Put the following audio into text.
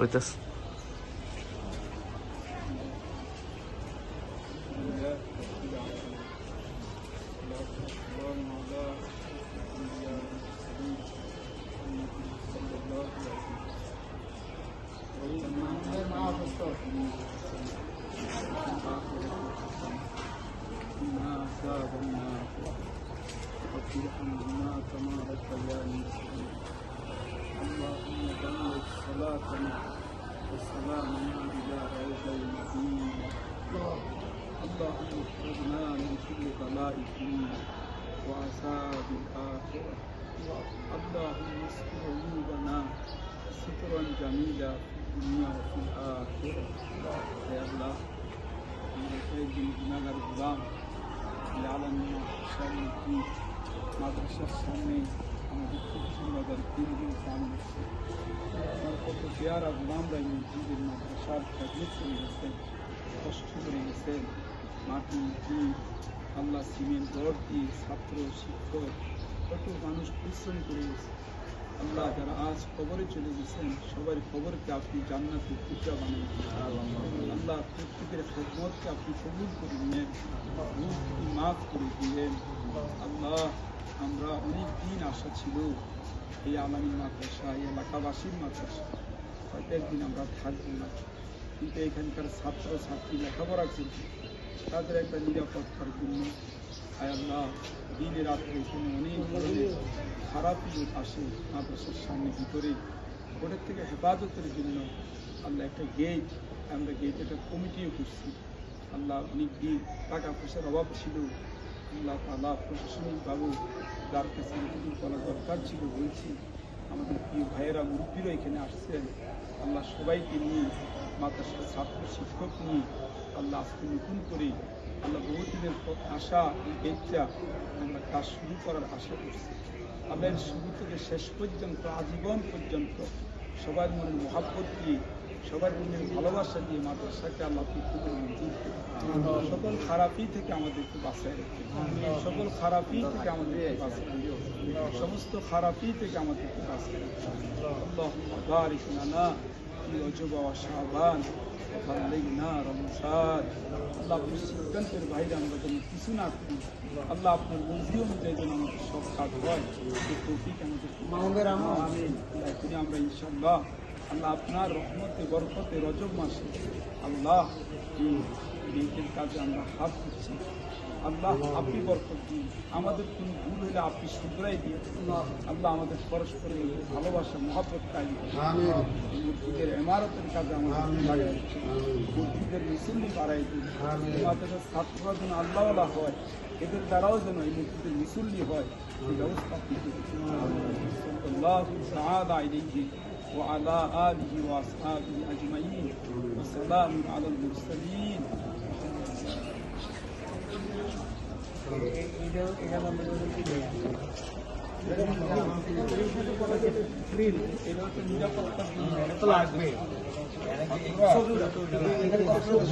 وتصل كما ربياني وسلم الصلاة والسلام على روح المدين اللهم اخرجنا من كل بلاء الدنيا وعذاب الآخرة اللهم اسر عيوبنا سترا جميلا في الدنيا وفي الآخرة يا الله من خير بنغر الغلام لعلمنا شر الدين مدرسة الصومين আমাদের খুব সুন্দর তিন দিন কাম হচ্ছে আমার কত পেয়ারা গুলামরা এই মধ্যে মাদ্রাসার খেদমত করে গেছে কষ্ট করে গেছে মাটি কি আল্লাহ সিমেন্ট রড দিয়ে ছাত্র শিক্ষক কত মানুষ পরিশ্রম করে গেছে আল্লাহ যারা আজ কবরে চলে গেছেন সবার কবরকে আপনি জান্নাতের টুকরা বানিয়ে। আল্লাহ প্রত্যেকের খেদমতকে আপনি কবুল করে ভুলকে মাফ করে দিলেন। আল্লাহ, আমরা অনেক দিন আশা ছিল এই আলামী মাদ্রাসা, এই এলাকাবাসীর মাদ্রাসা। হয়তো একদিন আমরা থাকব না। কিন্তু এখানকার ছাত্র ছাত্রী লেখাপড়া করছে তাদের একটা নিরাপত্তার জন্য আল্লাহ দিনে রাত্রে এখানে অনেক ধরনের খারাপ লোক আসে মাদ্রাসার সামনে ভিতরে। ওটার থেকে হেফাজতের জন্য আল্লাহ একটা গেট আমরা গেট একটা কমিটিও করছি আল্লাহ অনেক দিন টাকা পয়সার অভাব ছিল। আল্লাহ তালা প্রশাসনিকভাবে যার কাছে মিটিং করা দরকার ছিল বলছি, আমাদের প্রিয় ভাইয়েরা, মুরব্বীরা এখানে আসছেন। আল্লাহ সবাইকে নিয়ে মাদ্রাসার ছাত্র শিক্ষক নিয়ে আল্লাহ আজকে নতুন করে আল্লাহ বহুদিনের পথ আশা এই গেটটা আমরা কাজ শুরু করার আশা করছি। এর শুরু থেকে শেষ পর্যন্ত আজীবন পর্যন্ত সবার মনের মহাব্বত দিয়ে সবার মনের ভালোবাসা দিয়ে মাদ্রাসাকে আল্লাহ। সকল খারাপই থেকে আমাদেরকে বাঁচায় রাখেন। সকল খারাপই থেকে আমাদেরকে বাঁচায় সমস্ত খারাপই থেকে আমাদেরকে বাঁচায় রাখেন। রজব শাহবান আল্লাহ সিদ্ধান্তের বাইরে আমরা যেন কিছু না করি। আল্লাহ আপনার বন্ধু অনুযায়ী যেন আমাদের সব কাজ হয়। সেই টপিক আমাদের আমি আমরা ইনশাল্লাহ আল্লাহ আপনার রহমতে বরফতে রজব মাসে আল্লাহ কাজে আমরা হাত দিচ্ছি। আল্লাহ আপনি বরকত দিন আমাদের কোনো ভুল হলে আপনি শুধরাই দিন আল্লাহ আমাদের পরস্পরের মধ্যে ভালোবাসা মহাব্বত কায়ম করুন। এই মসজিদের ইমারতের কাজে আমাদের লাগাই দিন। মসজিদের মিছিল বাড়াই দিন আমাদের ছাত্ররা যেন আল্লাহওয়ালা হয় এদের দ্বারাও যেন এই মসজিদের মিসুল্লি হয় সেই ব্যবস্থা আপনি করে দিন। আল্লাহ তাআলা ইলাইহি وعلى آله وأصحابه أجمعين وسلام على المرسلين এটা নিরাপত্তার জন্য লাগবে